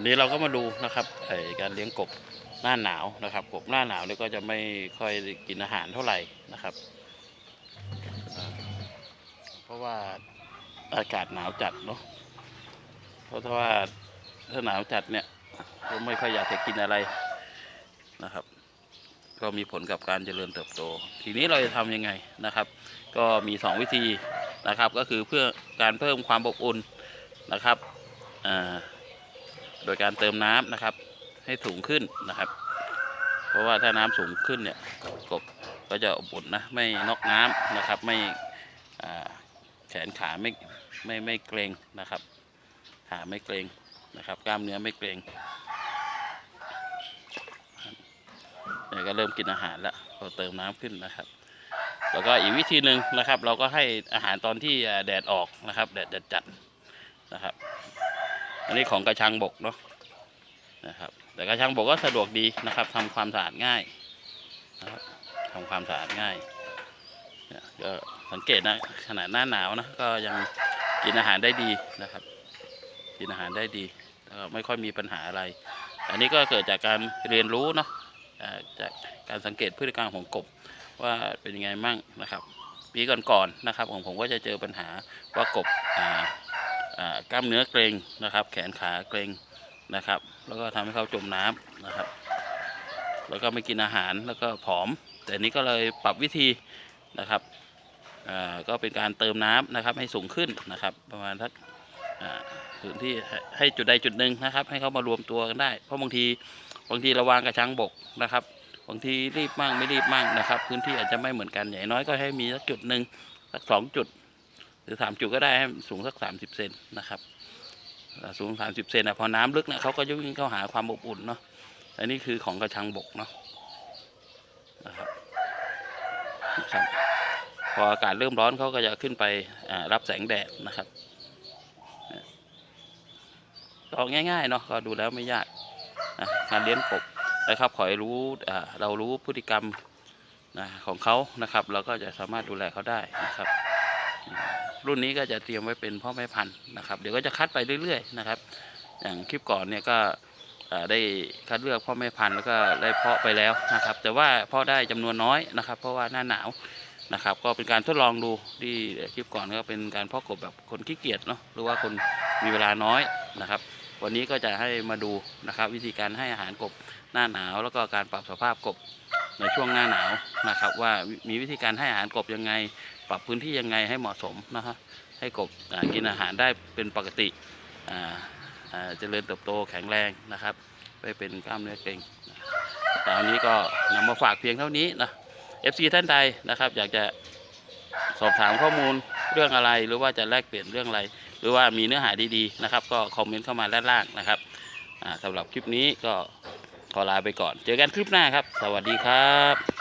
วันนี้เราก็มาดูนะครับไอการเลี้ยงกบหน้าหนาวนะครับ กบหน้าหนาวนี่ก็จะไม่ค่อยกินอาหารเท่าไหร่นะครับ เพราะว่าอากาศหนาวจัดเนาะเพราะว่าถ้าหนาวจัดเนี่ยก็ไม่ค่อยอยากจะกินอะไรนะครับ ก็มีผลกับการเจริญเติบโต ทีนี้เราจะทำยังไงนะครับ ก็มีสองวิธีนะครับ ก็คือเพื่อการเพิ่มความอบอุ่นนะครับอ่า โดยการเติมน้ำนะครับ ให้สูงขึ้นนะครับ เพราะว่าถ้าน้ำสูงขึ้นเนี่ยกบก็จะอบอุ่นนะไม่นอกน้ำนะครับ ไม่แขนขาไม่ไม่ไม่เกรงนะครับขาไม่เกรงนะครับ กล้ามเนื้อไม่เกรงเนี่ยก็เริ่มกินอาหารแล้วพอเติมน้ำขึ้นนะครับ แล้วก็อีกวิธีหนึ่งนะครับ เราก็ให้อาหารตอนที่แดดออกนะครับ แดดจัดนะครับ อันนี้ของกระชังบกเนาะนะครับ แต่กระชังบกก็สะดวกดีนะครับทำความสะอาดง่ายนะครับทำความสะอาดง่ายเนี่ยก็สังเกตนะขนาดหน้าหนาวนะก็ยังกินอาหารได้ดีนะครับ กินอาหารได้ดีก็ไม่ค่อยมีปัญหาอะไร อันนี้ก็เกิดจากการเรียนรู้เนาะจากการสังเกตพฤติกรรมของกบว่าเป็นยังไงมั่งนะครับ ปีก่อนๆนะครับของผมก็จะเจอปัญหาว่ากบอ่า กล้ามเนื้อเกรงนะครับ แขนขาเกรงนะครับ แล้วก็ทำให้เขาจมน้ำนะครับ แล้วก็ไม่กินอาหารแล้วก็ผอม แต่นี้ก็เลยปรับวิธีนะครับก็เป็นการเติมน้ำนะครับให้สูงขึ้นนะครับ ประมาณทักพื้นที่ให้จุดใดจุดหนึ่งนะครับ ให้เขามารวมตัวกันได้ เพราะบางทีบางทีราวางกระชังบกนะครับบางทีรีบมั่งไม่รีบมั่งนะครับ พื้นที่อาจจะไม่เหมือนกันอย่างน้อยก็ให้มีสักจุดหนึ่งสักสองจุด รือสามจุดก็ได้ให้สูงสักสามสิบเซนนะครับสูงสามสิบเซนนะพอน้ำลึกเนี่ยเขาก็จะวิ่งเข้าหาความอบอุ่นเนาะอันนี้คือของกระชังบกเนาะนะครับนะครับพออากาศเริ่มร้อนเขาก็จะขึ้นไปรับแสงแดดนะครับเนี่ยก็ง่ายๆเนาะก็ดูแล้วไม่ยากการเลี้ยงกบนะครับขอให้รู้เรารู้พฤติกรรมนะของเขานะครับ เราก็จะสามารถดูแลเขาได้นะครับ รุ่นนี้ก็จะเตรียมไว้เป็นพ่อแม่พันธุ์นะครับ เดี๋ยวก็จะคัดไปเรื่อยๆนะครับ อย่างคลิปก่อนเนี่ยก็ได้คัดเลือกพ่อแม่พันธุ์แล้วก็ได้เพาะไปแล้วนะครับ แต่ว่าเพาะได้จำนวนน้อยนะครับ เพราะว่าหน้าหนาวนะครับ ก็เป็นการทดลองดูที่คลิปก่อนก็เป็นการเพาะกบแบบคนขี้เกียจเนาะหรือว่าคนมีเวลาน้อยนะครับ วันนี้ก็จะให้มาดูนะครับ วิธีการให้อาหารกบหน้าหนาว แล้วก็การปรับสภาพกบ ในช่วงหน้าหนาวนะครับ ว่ามีวิธีการให้อาหารกบยังไง ปรับพื้นที่ยังไงให้เหมาะสมนะฮะให้กบกินอาหารได้เป็นปกติเจริญเติบโตแข็งแรงนะครับไม่เป็นกล้ามเนื้อเกร็งแต่วันนี้ก็นำมาฝากเพียงเท่านี้นะ FC ท่านใดนะครับ อยากจะสอบถามข้อมูลเรื่องอะไร หรือว่าจะแลกเปลี่ยนเรื่องอะไร หรือว่ามีเนื้อหาดีๆนะครับ ก็คอมเมนต์เข้ามาด้านล่างนะครับอ่าสำหรับคลิปนี้ก็ ขอลาไปก่อน เจอกันคลิปหน้าครับ สวัสดีครับ